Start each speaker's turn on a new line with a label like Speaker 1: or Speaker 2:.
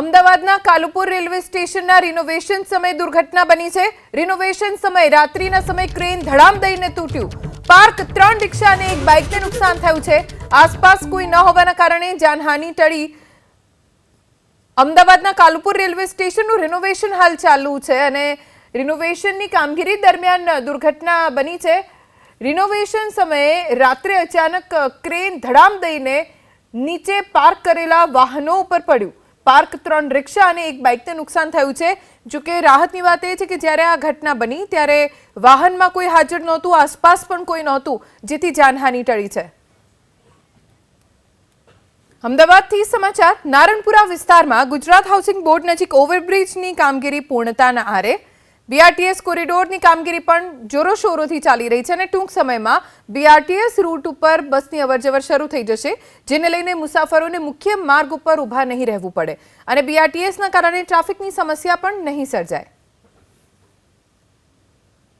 Speaker 1: અમદાવાદના કાલુપુર રેલવે સ્ટેશનના રિનોવેશન સમયે દુર્ઘટના બની છે. રિનોવેશન સમયે, રાત્રિના સમયે ક્રેન ધડામ દઈને તૂટ્યું. પાર્ક ત્રણ રિક્ષા અને એક બાઇકને નુકસાન થયું છે. આસપાસ કોઈ ન હોવાના કારણે જાનહાનિ ટળી. અમદાવાદના કાલુપુર રેલવે સ્ટેશનનું રિનોવેશન હાલ ચાલુ છે અને રિનોવેશનની કામગીરી દરમિયાન દુર્ઘટના બની છે. રિનોવેશન સમયે રાત્રે અચાનક ક્રેન ધડામ દઈને નીચે પાર્ક કરેલા વાહનો ઉપર પડ્યું. પાર્ક ત્રણ રિક્ષા અને એક બાઇકને નુકસાન થયું છે. જો કે રાહતની વાત એ છે કે જ્યારે આ ઘટના બની, ત્યારે વાહનમાં કોઈ હાજર નહોતું, આસપાસ પણ કોઈ નહોતું, જેથી જાનહાનિ ટળી છે. અમદાવાદથી સમાચાર, નારણપુરા વિસ્તારમાં ગુજરાત હાઉસિંગ બોર્ડ નજીક ઓવરબ્રિજની કામગીરી પૂર્ણતાના આરે બીઆરટીએસ કોરિડોરની કામગીરી પણ જોરોશોરોથી ચાલી રહી છે અને ટૂંક સમયમાં બીઆરટીએસ રૂટ ઉપર બસની અવરજવર શરૂ થઈ જશે, જેને લઈને મુસાફરોને મુખ્ય માર્ગ ઉપર ઊભા નહીં રહેવું પડે. અને બીઆરટીએસના કારણે ટ્રાફિકની સમસ્યા પણ નહીં સર્જાય.